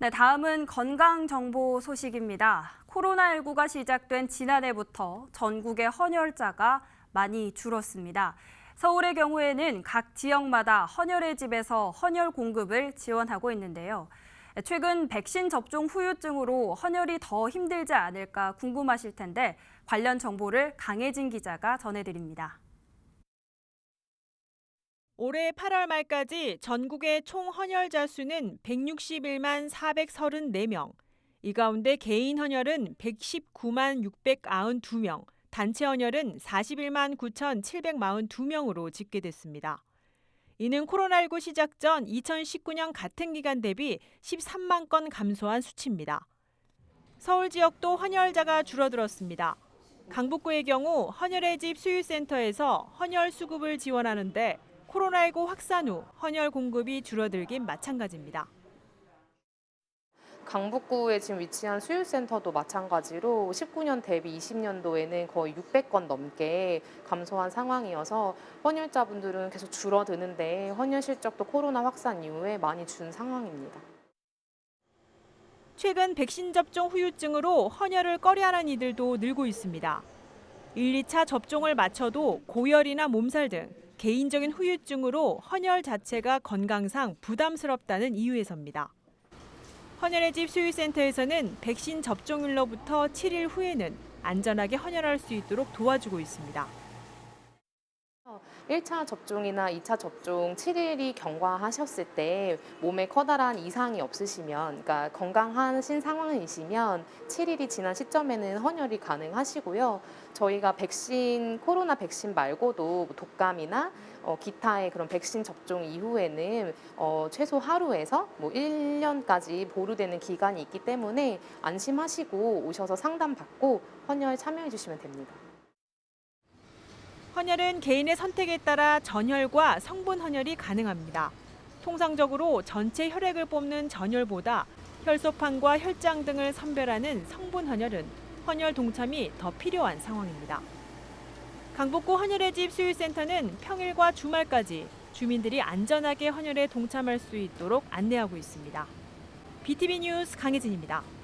네, 다음은 건강 정보 소식입니다. 코로나19가 시작된 지난해부터 전국의 헌혈자가 많이 줄었습니다. 서울의 경우에는 각 지역마다 헌혈의 집에서 헌혈 공급을 지원하고 있는데요. 최근 백신 접종 후유증으로 헌혈이 더 힘들지 않을까 궁금하실 텐데 관련 정보를 강혜진 기자가 전해드립니다. 올해 8월 말까지 전국의 총 헌혈자 수는 161만 434명. 이 가운데 개인 헌혈은 119만 692명, 단체 헌혈은 41만 9,742명으로 집계됐습니다. 이는 코로나19 시작 전 2019년 같은 기간 대비 13만 건 감소한 수치입니다. 서울 지역도 헌혈자가 줄어들었습니다. 강북구의 경우 헌혈의 집 수유센터에서 헌혈 수급을 지원하는데 코로나19 확산 후 헌혈 공급이 줄어들긴 마찬가지입니다. 강북구에 지금 위치한 수유센터도 마찬가지로 19년 대비 20년도에는 거의 600건 넘게 감소한 상황이어서 헌혈자분들은 계속 줄어드는데 헌혈 실적도 코로나 확산 이후에 많이 준 상황입니다. 최근 백신 접종 후유증으로 헌혈을 꺼려하는 이들도 늘고 있습니다. 1, 2차 접종을 마쳐도 고열이나 몸살 등 개인적인 후유증으로 헌혈 자체가 건강상 부담스럽다는 이유에서입니다. 헌혈의 집 수유센터에서는 백신 접종일로부터 7일 후에는 안전하게 헌혈할 수 있도록 도와주고 있습니다. 1차 접종이나 2차 접종 7일이 경과하셨을 때 몸에 커다란 이상이 없으시면, 그러니까 건강하신 상황이시면 7일이 지난 시점에는 헌혈이 가능하시고요. 저희가 백신, 코로나 백신 말고도 독감이나 어, 기타의 그런 백신 접종 이후에는 어, 최소 하루에서 뭐 1년까지 보류되는 기간이 있기 때문에 안심하시고 오셔서 상담받고 헌혈 참여해 주시면 됩니다. 헌혈은 개인의 선택에 따라 전혈과 성분 헌혈이 가능합니다. 통상적으로 전체 혈액을 뽑는 전혈보다 혈소판과 혈장 등을 선별하는 성분 헌혈은 헌혈 동참이 더 필요한 상황입니다. 강북구 헌혈의 집 수유센터는 평일과 주말까지 주민들이 안전하게 헌혈에 동참할 수 있도록 안내하고 있습니다. BTV 뉴스 강혜진입니다.